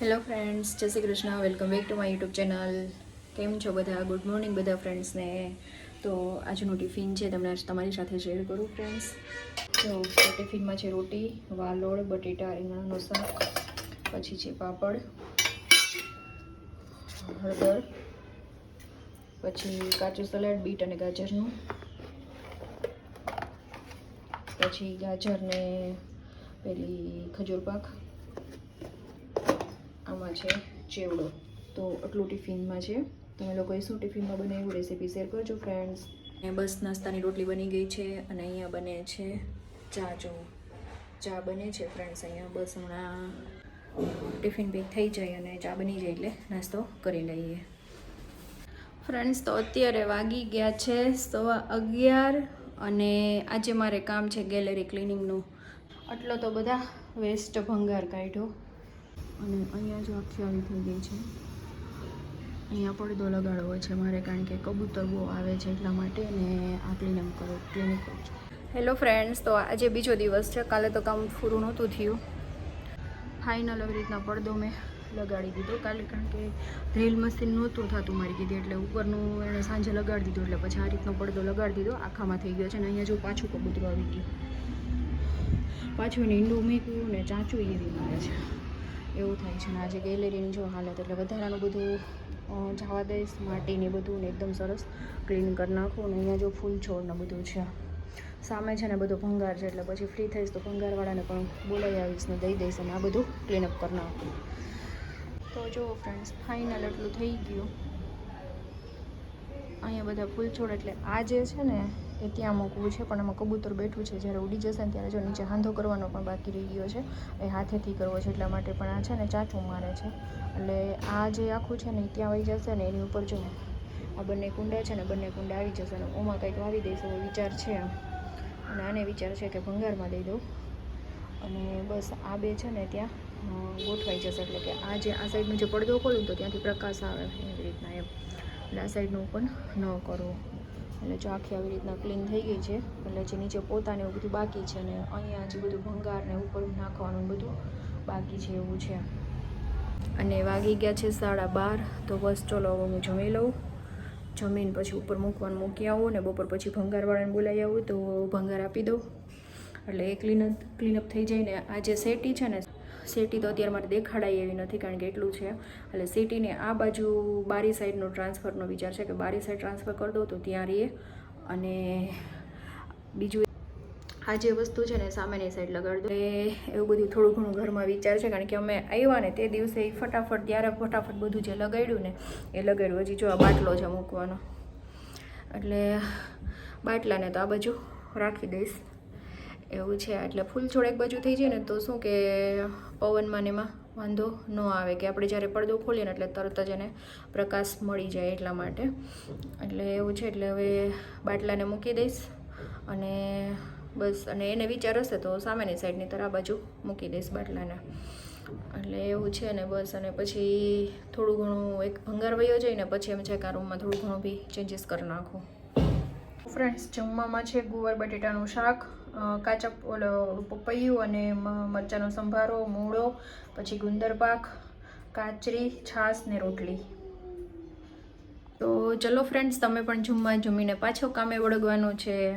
Hello friends જય Shri Krishna. Welcome back to my YouTube channel કેમ છો બધા? ગુડ મોર્નિંગ બધા ફ્રેન્ડ્સને તો આજનું ટિફિન છે તમને તમારી સાથે શેર કરું ફ્રેન્ડ્સ તો ટિફિનમાં છે રોટી, વાલોળ, બટેટા રીંગણનું શાક પછી છે પાપડ, હળદર, પછી કાચું સલાડ, બીટ અને ગાજરનું, પછી ગાજરને પેલી ખજૂર પાક આમાં છે ચેવડો. તો આટલું ટિફિનમાં છે. તમે લોકોએ શું ટિફિનમાં બનાવ્યું? રેસીપી શેર કરજો ફ્રેન્ડ્સ અને બસ નાસ્તાની રોટલી બની ગઈ છે અને અહીંયા બને છે ચા જો ચા બને છે ફ્રેન્ડ્સ અહીંયા બસ હમણાં ટિફિન પેક થઈ જાય અને ચા બની જાય એટલે નાસ્તો કરી લઈએ. ફ્રેન્ડ્સ તો અત્યારે વાગી ગયા છે સવા અગિયાર અને આજે મારે કામ છે ગેલેરી ક્લિનિંગનું. આટલો તો બધા વેસ્ટ ભંગાર કાઢ્યો. અને અહીંયા જો આખી આવી થઈ ગઈ છે. અહીંયા પડદો લગાડવો છે મારે કારણ કે કબૂતર બહુ આવે છે એટલા માટે ને આ ક્લિનિક કરો ક્લિનિક કરું. છું હેલો ફ્રેન્ડ્સ તો આજે બીજો દિવસ છે. કાલે તો કામ પૂરું નહોતું થયું. ફાઇનલ એવી રીતના પડદો મેં લગાડી દીધો. કાલે કારણ કે રેલ મશીન નહોતું થતું મારી કીધી એટલે ઉપરનું એણે સાંજે લગાડી દીધું એટલે પછી આ રીતનો પડદો લગાડી દીધો. આખામાં થઈ ગયો છે અને અહીંયા જો પાછું કબૂતરું આવી ગયું. પાછું એને ઈંડું મૂક્યું ને ચાંચું એવી મારે છે. એવું થાય છે. ને આજે ગેલેરીની જો હાલત એટલે વધારાનું બધું જવા દઈશ, માટીને બધું ને એકદમ સરસ ક્લીન કરી નાખું અને અહીંયા જો ફૂલ છોડ ને બધું છે. સામે છે ને બધું ભંગાર છે એટલે પછી ફ્રી થઈશ તો ભંગારવાળાને પણ બોલાવી આવીશ ને દઈ દઈશ અને આ બધું ક્લીનઅપ કરી નાખું. તો જો ફ્રેન્ડ્સ ફાઇનલ એટલું થઈ ગયું. અહીંયા બધા ફૂલ છોડ એટલે આ જે છે ને એ ત્યાં મૂકવું છે, પણ એમાં કબૂતર બેઠું છે, જ્યારે ઉડી જશે ને ત્યારે જો નીચે હાંધો કરવાનો પણ બાકી રહી ગયો છે, એ હાથેથી કરવો છે, એટલા માટે પણ આ છે ને ચાચું મારે છે. એટલે આ જે આખું છે ને ત્યાં આવી જશે ને એની ઉપર જો આ બંને કુંડા છે ને, બંને કુંડા આવી જશે અને ઓમાં કંઈક વાવી દઈશ એવો વિચાર છે અને આને વિચાર છે કે ભંગારમાં દઈ દઉં. અને બસ આ બે છે ને ત્યાં ગોઠવાઈ જશે, એટલે કે આ જે, આ સાઈડનો જે પડદો ખોલું તો ત્યાંથી પ્રકાશ આવે એવી રીતના એમ. એટલે આ સાઈડનું પણ ન કરવું એટલે જો આખી આવી રીતના ક્લીન થઈ ગઈ છે, એટલે જે નીચે પોતાને એવું બધું બાકી છે ને અહીંયા જે બધું ભંગાર ને ઉપર નાખવાનું બધું બાકી છે એવું છે. અને વાગી ગયા છે સાડા બાર, તો બસ ચલો હવે હું જમી લઉં. જમીન પછી ઉપર મૂકવાનું મૂકી આવું ને બપોર પછી ભંગારવાળાને બોલાવી આવું તો ભંગાર આપી દઉં. એટલે એ ક્લીનઅપ ક્લીનઅપ થઈ જાય ને આ જે સેટી છે ને સેટી તો અત્યારે મારે દેખાડાય એવી નથી કારણ કે એટલું છે. એટલે સિટીને આ બાજુ બારી સાઈડનો ટ્રાન્સફરનો વિચાર છે કે બારી સાઈડ ટ્રાન્સફર કરી દઉં તો ત્યાં રહીએ. અને બીજું આ જે વસ્તુ છે ને સામેની સાઈડ લગાડ દો એવું બધું થોડું ઘણું ઘરમાં વિચાર છે કારણ કે અમે આવ્યા ને તે દિવસે ફટાફટ ત્યારે ફટાફટ બધું જે લગાડ્યું ને એ લગાડ્યું. હજી જો આ બાટલો છે મૂકવાનો. એટલે બાટલાને તો આ બાજુ રાખી દઈશ. એવું છે. એટલે ફૂલ છોડ એક બાજુ થઈ જાય ને તો શું કે પવનમાં ને એમાં વાંધો ન આવે કે આપણે જ્યારે પડદો ખોલીએ ને એટલે તરત જ એને પ્રકાશ મળી જાય એટલા માટે. એટલે એવું છે, એટલે હવે બાટલાને મૂકી દઈશ અને બસ, અને એને વિચાર હશે તો સામેની સાઈડની તરફ આ બાજુ મૂકી દઈશ બાટલાને. એટલે એવું છે ને બસ, અને પછી થોડું ઘણું એક ભંગાર વયો જાય ને પછી એમ છે કે આ રૂમમાં થોડું ઘણું બી ચેન્જીસ કરી નાખું. ફ્રેન્ડ્સ જમવામાં છે ગુવાર, બટેટાનું શાક કાચા ઓલો, પપૈયું અને મરચાંનો સંભારો, મૂળો, પછી ગુંદર પાક, કાચરી, છાશ ને રોટલી. તો ચલો ફ્રેન્ડ્સ તમે પણ જમવા જમીને પાછો કામે વળગવાનું છે.